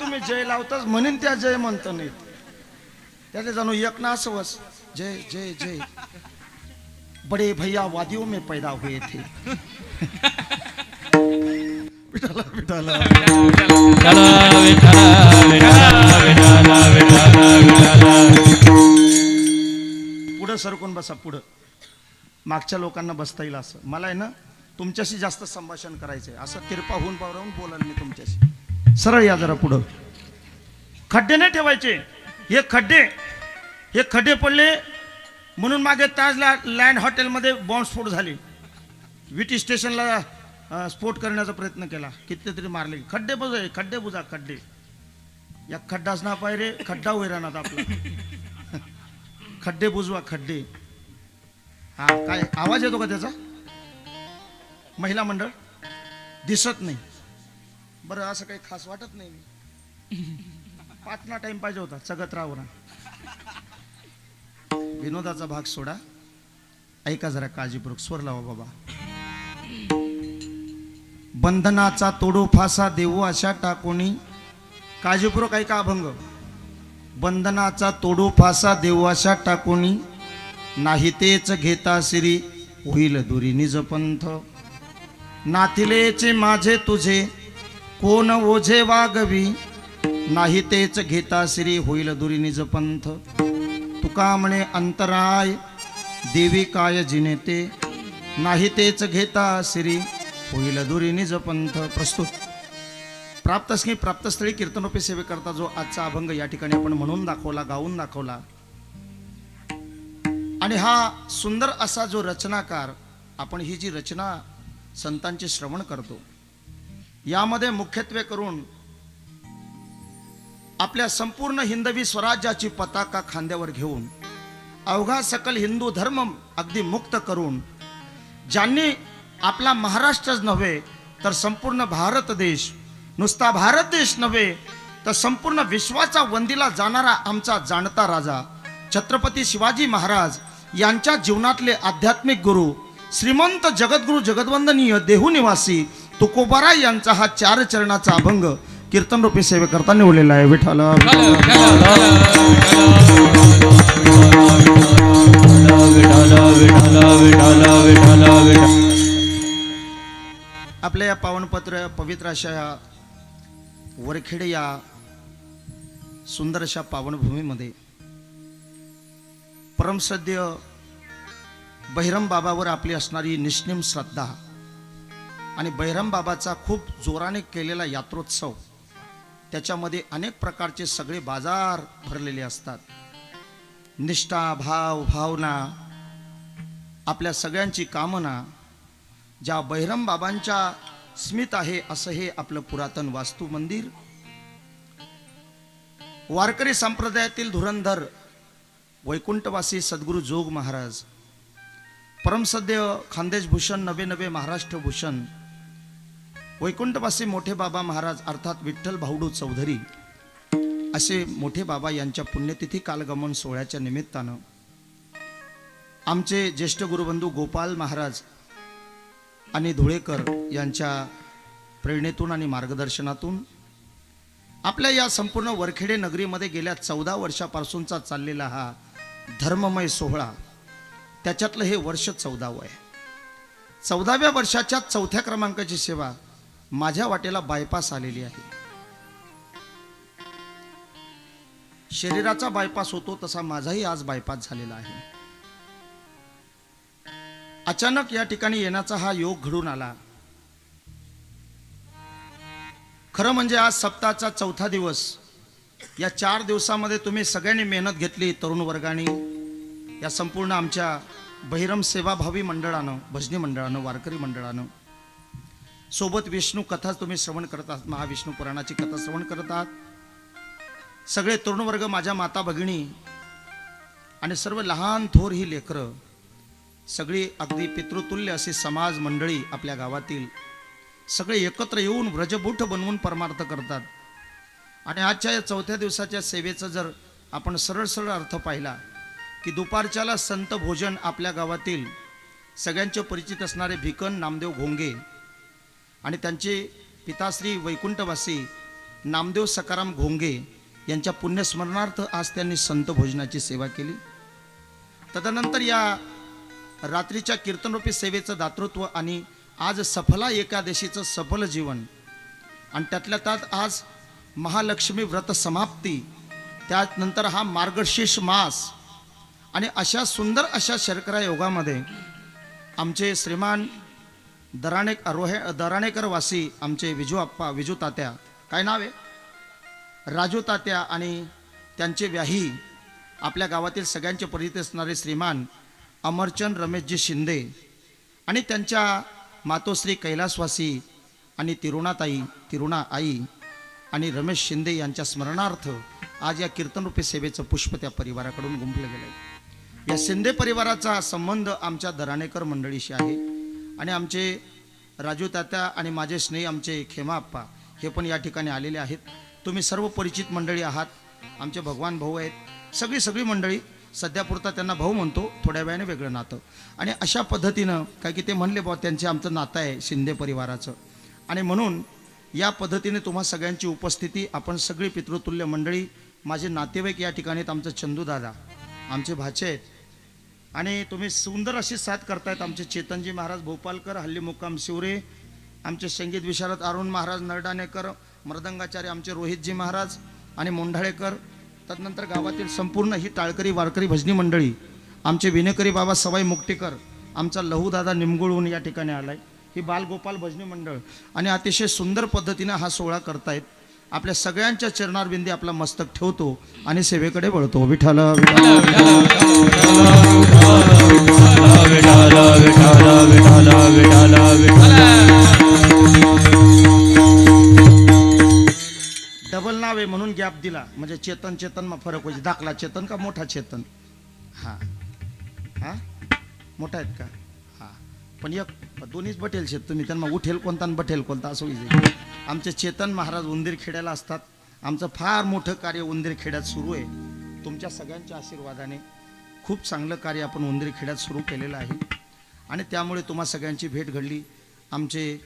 तुम्ही जय लावताच म्हणून त्या जय म्हणत नाही त्याने जाणू एक ना असवस जय जय जय. बडे भैया वादियों में पैदा हुए थे. विठाला विठाला पुढं सरकून बसा पुढं. मागच्या लोकांना बसता येईल असं. मला आहे ना तुमच्याशी जास्त संभाषण करायचंय. असं किरपा होऊन पावरावून बोलाल मी तुमच्याशी. सरळ या जरा पुढं. खड्डे नाही ठेवायचे. हे खड्डे हे खड्डे पडले म्हणून मागे ताजला लँड हॉटेलमध्ये बॉम्बस्फोट झाले. विटी स्टेशनला स्फोट करण्याचा प्रयत्न केला. कितीतरी मारले. खड्डे बुजा खड्डे बुजा खड्डे. या खड्डाच ना पाहिजे खड्डा वैराणात आपला. खड्डे बुजवा खड्डे. हा काय आवाज येतो का त्याचा? महिला मंडळ? दिसत नाही. बरं असं काही खास वाटत नाही मी. पाचना टाइम पाहिजे होता सगत राहू ना विनोदाचा भाग सोडा. ऐका जरा काळजीपूर्वक स्वर लावा बाबा. बंधनाचा तोडू फासा देऊ अशा टाकोनी. काळजीपूर्वक ऐका अभंग. बंधनाचा तोडू फासा देवाशा टाकोनी. नाही तेच घेता सिरी होईल दुरी निज पंथ नाथिलेचे माझे तुझे. कोण ओझे वागवी? नाही तेच घेता सिरी होईल दुरी निज पंथ. तुका म्हणे अंतराय देवी काय जिनेते? नाही तेच घेता सिरी होईल दुरी निज पंथ. प्रस्तुत. प्राप्तस्थळी प्राप्तस्थळी कीर्तनोपी सेवेकरता जो आजचा अभंग या ठिकाणी आपण म्हणून दाखवला गाऊन दाखवला. आणि हा सुंदर असा जो रचनाकार आपण ही जी रचना संतांचे श्रवण करतो यामध्ये मुख्यत्वे करून आपल्या संपूर्ण हिंदवी स्वराज्याची पताका खांद्यावर घेऊन अवघा सकल हिंदू धर्म अगदी मुक्त करून ज्यांनी आपला महाराष्ट्रच नव्हे तर संपूर्ण भारत देश नुसता भारत देश नव्हे तर संपूर्ण विश्वाचा वंदीला जाणारा आमचा जाणता राजा छत्रपती शिवाजी महाराज यांच्या जीवनातले आध्यात्मिक गुरु श्रीमंत जगद्गुरु जगद्वंदनीय देहू निवासी तुकोबारा यांचा हा चार चरणाचा अभंग कीर्तन रूपी सेवेकरता निवडलेला आहे. विठाल आपल्या या पावनपत्र पवित्र अशा या वरखेडे या सुंदर अशा पावनभूमीमध्ये परमसद्य बहिरम बाबावर आपली असणारी निष्णिम श्रद्धा आणि बहिरम बाबाचा खूप जोराने केलेला यात्रोत्सव त्याच्यामध्ये अनेक प्रकारचे सगळे बाजार भरलेले असतात. निष्ठा भाव भावना आपल्या सगळ्यांची कामना ज्या बहिरम बाबांच्या स्मित आहे असं हे आपलं पुरातन वास्तू मंदिर. वारकरी संप्रदायातील धुरंधर वैकुंठवासी सद्गुरू जोग महाराज परमसद्य खानदेश भूषण नवे नवे महाराष्ट्र भूषण वैकुंठवासी मोठे बाबा महाराज अर्थात विठ्ठल भाऊडू चौधरी असे मोठे बाबा यांच्या पुण्यतिथी कालगमन सोहळ्याच्या निमित्तानं. आमचे ज्येष्ठ गुरुबंधू गोपाल महाराज आणि धुळेकर यांच्या प्रेरणेतून आणि मार्गदर्शनातून आपल्या या संपूर्ण वरखेडे नगरीमध्ये गेल्या चौदा वर्षापासूनचा चाललेला हा धर्ममय सोहळा त्याच्यातलं हे वर्ष चौदावं आहे. चौदाव्या वर्षाच्या चौथ्या क्रमांकाची सेवा माझ्या वाटेला बायपास आलेली आहे. शरीराचा बायपास होतो तसा माझाही आज बायपास झालेला आहे. अचानक या ठिकाणी येण्याचा हा योग घडून आला. खरं म्हणजे आज सप्ताहाचा चौथा दिवस. या चार दिवसामध्ये तुम्ही सगळ्यांनी मेहनत घेतली तरुण वर्गाने. या संपूर्ण आमच्या बहिरम सेवाभावी मंडळानं भजनी मंडळानं वारकरी मंडळानं. सोबत विष्णू कथा तुम्ही श्रवण करत आहात महाविष्णू पुराणाची कथा श्रवण करत आहात. सगळे तरुणवर्ग माझ्या माता भगिनी आणि सर्व लहान थोर ही लेकरं सगळी अगदी पितृतुल्य अशी समाज मंडळी आपल्या गावातील सगळे एकत्र येऊन व्रजबूठ बनवून परमार्थ करतात. आणि आजच्या या चौथ्या दिवसाच्या सेवेचं जर आपण सरळ सरळ अर्थ पाहिला की दुपारच्याला संत भोजन आपल्या गावातील सगळ्यांचे परिचित असणारे भिकन नामदेव घोंगे आणि त्यांचे पिताश्री वैकुंठवासी नामदेव सकाराम घोंगे यांच्या पुण्यस्मरणार्थ आज त्यांनी संत भोजनाची सेवा केली. तदनंतर या रात्रीच्या कीर्तनरूपी सेवेचं दातृत्व आणि आज सफला एकादशीचं सफल जीवन आणि त्यातल्या त्यात आज महालक्ष्मी व्रत समाप्ती त्यानंतर हा मार्गशीर्ष मास आणि अशा सुंदर अशा शर्करा योगामध्ये आमचे श्रीमान दराणे रोहे दराणेकर वासी आमचे विजू आप्पा विजू तात्या. काय नाव आहे? राजू तात्या आणि त्यांचे व्याही आपल्या गावातील सगळ्यांचे परिचित असणारे श्रीमान अमरचंद रमेशजी शिंदे आणि त्यांच्या मातोश्री कैलासवासी आणि तिरुणाताई तिरुणा आई आणि रमेश शिंदे यांच्या स्मरणार्थ आज या कीर्तनरूपी सेवेचं पुष्प त्या परिवाराकडून गुंफलं गेलं या शिंदे परिवाराचा संबंध आमच्या दराणेकर मंडळीशी आहे. आणि आमचे राजू तात्या आणि माझे स्नेही आमचे खेमा आप्पा हे पण या ठिकाणी आलेले आहेत. तुम्ही सर्व परिचित मंडळी आहात. आमचे भगवान भाऊ आहेत. सगळी सगळी मंडळी सध्यापुरता त्यांना भाऊ म्हणतो थोड्या वेळाने वेगळं नातं. आणि अशा पद्धतीनं काय की ते म्हणले बुवा त्यांचे आमचं नातं आहे शिंदे परिवाराचं. आणि म्हणून या पद्धतीने तुम्हा सगळ्यांची उपस्थिती आपण सगळी पितृतुल्य मंडळी माझे नातेवाईक या ठिकाणी आहेत आमचं चंदूदादा आमचे भाचे आहेत. आणि तुम्ही सुंदर अशी साथ करतायत आमचे चेतनजी महाराज भोपालकर हल्ली मुक्काम शिवरे आमचे संगीत विशारद अरुण महाराज नरडाणेकर मृदंगाचार्य आमचे रोहितजी महाराज आणि मोंढाळेकर तदनंतर गावातील संपूर्ण ही टाळकरी वारकरी भजनी मंडळी आमचे विनेकरी बाबा सवाई मुक्तीकर आमचा लहूदादा निमगुळहून या ठिकाणी आलाय. ही बालगोपाल भजनी मंडळ. आणि अतिशय सुंदर पद्धतीनं हा सोहळा करतायत. आपल्या सगळ्यांच्या चरणारविंदी आपला मस्तक ठेवतो आणि सेवेकडे वळतो. विठाल विठाला विठाला डबल नाव आहे म्हणून गॅप दिला. म्हणजे चेतन चेतन मग फरक होईल. दाखला चेतन का मोठा चेतन? हा. हा? मोठा आहेत का? हा. पण एक दोन्हीच बटेल शेत तुम्ही. त्यांना उठेल कोणता आणि बटेल कोणता असं होईल. आमचे चेतन महाराज उंदीर खेड्याला असतात. आमचं फार मोठं कार्य उंदीर खेड्यात सुरू आहे. तुमच्या सगळ्यांच्या आशीर्वादाने खूप चांगलं कार्य आपण उंदीर खेड्यात सुरू केलेलं आहे. आणि त्यामुळे तुम्हा सगळ्यांची भेट घडली. आमचे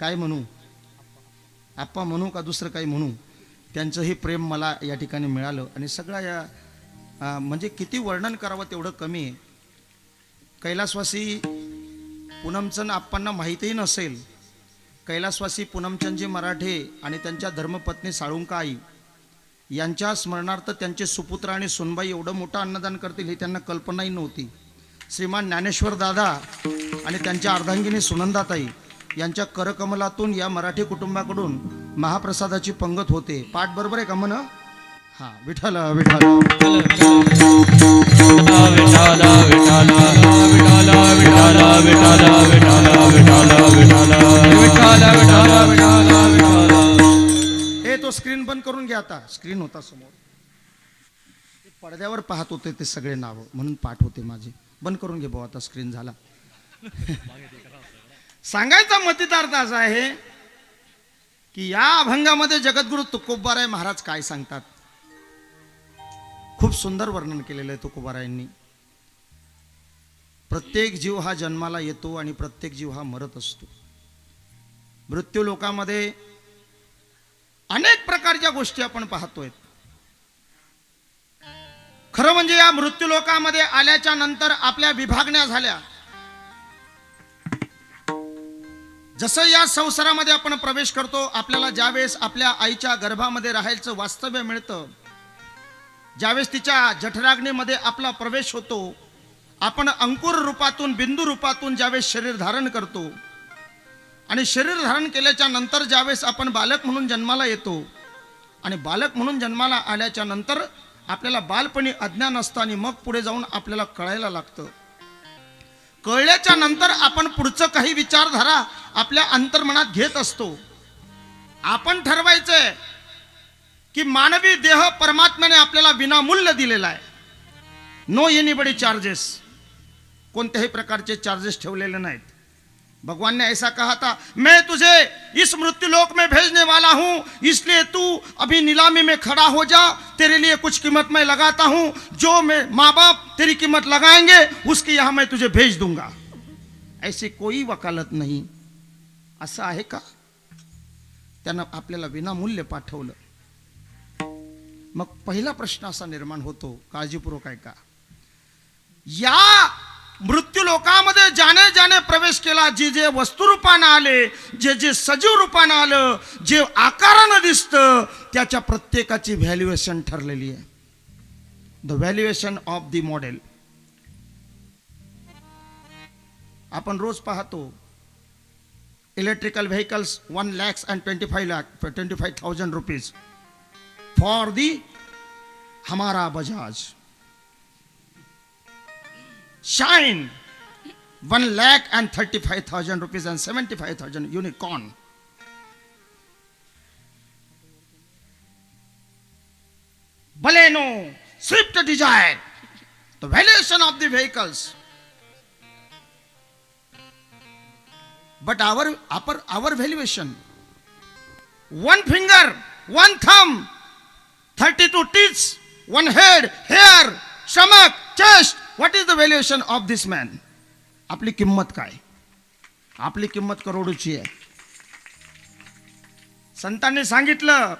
काय म्हणू? आप्पा म्हणू का दुसरं काही म्हणू? त्यांचंही प्रेम मला या ठिकाणी मिळालं. आणि सगळ्या या म्हणजे किती वर्णन करावं तेवढं कमी आहे. कैलासवासी पूनमचंद आप्पांना माहितीही नसेल. कैलासवासी पूनमचंदजी मराठे आणि त्यांच्या धर्मपत्नी साळुंका आई यांच्या स्मरणार्थ त्यांचे सुपुत्र आणि सुनबाई एवढं मोठं अन्नदान करतील ही त्यांना कल्पनाही नव्हती श्रीमान ज्ञानेश्वर दादा आणि त्यांच्या अर्धांगिनी सुनंदाताई यांच्या करकमलातून या मराठी कुटुंबाकडून महाप्रसादाची पंगत होते पाठ बरोबर आहे का म्हण हा विठ्ठल विठ्ठल विठाला विठाला विठाला विठाला विठाला विठाला विठाला विठाला विठाला विठाला विठाला विठाला हे तो स्क्रीन बंद करून घ्या आता. स्क्रीन होता समोर. पडद्यावर पाहत होते ते सगळे नावं. म्हणून पाठ होते माझे. बंद करून घे भाऊ आता स्क्रीन झाला. सांगायचा मतितार्थ असा आहे की या अभंगामध्ये जगद्गुरु तुकोबाराय महाराज काय सांगतात? खूप सुंदर वर्णन केलेलं आहे तुकोबारायांनी. प्रत्येक जीव हा जन्माला येतो आणि प्रत्येक जीव हा मरत असतो. मृत्यू लोकामध्ये अनेक प्रकारच्या गोष्टी आपण पाहतोय. खरं म्हणजे या मृत्यू लोकामध्ये आल्याच्यानंतर आपल्या विभागण्या झाल्या. जसं या संसारामध्ये आपण प्रवेश करतो आपल्याला ज्यावेळेस आपल्या आईच्या गर्भामध्ये राहायचं वास्तव्य मिळतं ज्यावेळेस तिच्या जठराग्नीमध्ये आपला प्रवेश होतो आपण अंकुर रूपातून बिंदू रूपातून ज्यावेळेस शरीर धारण करतो आणि शरीर धारण केल्याच्यानंतर ज्यावेळेस आपण बालक म्हणून जन्माला येतो आणि बालक म्हणून जन्माला आल्याच्यानंतर आपल्याला बालपणी अज्ञान असतं आणि मग पुढे जाऊन आपल्याला कळायला लागतं. कळल्याच्या नंतर आपण पुढचं काही विचारधारा आपल्या अंतर्मनात घेत असतो. आपण ठरवायचंय की मानवी देह परमात्म्याने आपल्याला विनामूल्य दिलेला आहे. नो एनीबडी चार्जेस कोणत्याही प्रकारचे चार्जेस ठेवलेले नाहीत. भगवान ने ऐसा कहा था, मैं तुझे इस मृत्यु लोक में भेजने वाला हूँ, इसलिए तू अभी नीलामी में खड़ा हो जा, तेरे लिए कुछ कीमत मैं लगाता हूँ, जो मैं माँ बाप तेरी कीमत लगाएँगे, उसकी यहाँ मैं तुझे भेज दूँगा। ऐसी कोई वकालत नहीं। असं आहे का? त्यानं आपल्याला विनामूल्य पाठवलं। मग पहिला प्रश्न असा निर्माण होतो, काळजीपूर्वक ऐका। या मृत्यू लोकामध्ये ज्याने ज्याने प्रवेश केला जे जे वस्तुरूपानं आले जे जे सजीव रूपानं आलं जे आकारानं दिसतं त्याच्या प्रत्येकाची व्हॅल्युएशन ठरलेली आहे. The valuation of the model आपण रोज पाहतो electrical vehicles one lakhs and twenty five lakh twenty five thousand rupees for the हमारा Bajaj Shine one lakh and thirty-five thousand rupees and seventy-five thousand unicorn. Baleno, Swift Desire, the valuation of the vehicles. But our upper our valuation, one finger, one thumb, thirty-two teeth, one head, hair, stomach, chest. What is the valuation of this man? आपली किंमत काय? आपली किंमत करोडोची आहे. संतांनी सांगितलं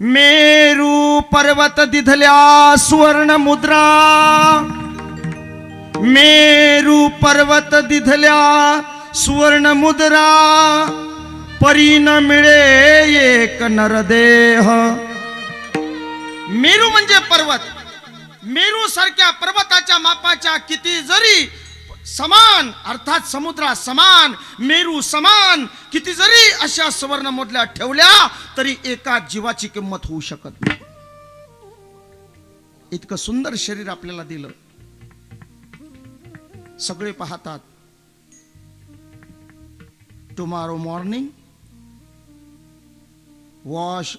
मेरू पर्वत दिधल्या सुवर्ण मुद्रा. मेरू पर्वत दिधल्या सुवर्ण मुद्रा. परी न मिळे एक नरदेह. मेरू म्हणजे पर्वत. मेरू सारख्या पर्वताच्या मापाच्या किती जरी समान अर्थात समुद्रा समान मेरू समान किती जरी अशा सुवर्ण मोडल्या ठेवल्या तरी एका जीवाची किंमत होऊ शकत नाही. इतकं सुंदर शरीर आपल्याला दिलं. सगळे पाहतात. Tomorrow morning wash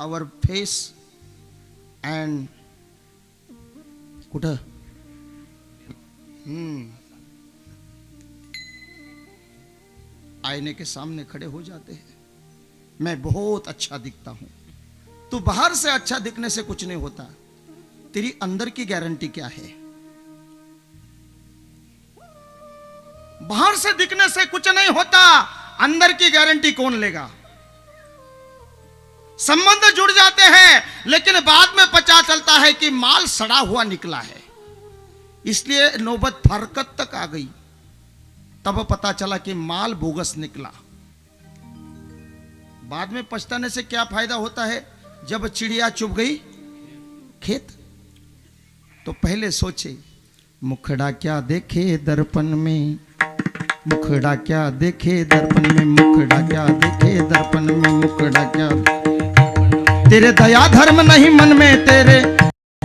our face and कुठं? आईने के सामने खड़े हो जाते हैं। मैं बहुत अच्छा दिखता हूँ। तू बाहर से अच्छा दिखने से कुछ नहीं होता। तेरी अंदर की गारंटी क्या है? बाहर से दिखने से कुछ नहीं होता। अंदर की गारंटी कौन लेगा? संबंध जुड़ जाते हैं, लेकिन बाद में पता चलता है कि माल सड़ा हुआ निकला है। इसलिए नौबत फरकत तक आ गई। तब पता चला कि माल बोगस निकला। बाद में पछताने से क्या फ़ायदा होता है? जब चिड़िया चुभ गई खेत तो पहले सोचे, मुखड़ा क्या देखे दर्पण में? मुखड़ा क्या देखे दर्पण में? मुखड़ा क्या देखे दर्पण में? मुखड़ा क्या तेरे दया धर्म नहीं मन में, तेरे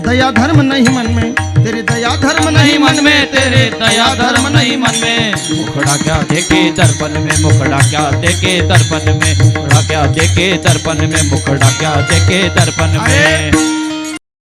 दया धर्म नहीं मन में तेरे दया धर्म नहीं मन में तेरे दया धर्म नहीं मन में। मुखड़ा क्या देखे दर्पण में मुखड़ा क्या देखे दर्पण में। मुखड़ा क्या देखे दर्पण में मुखड़ा क्या देखे दर्पण में।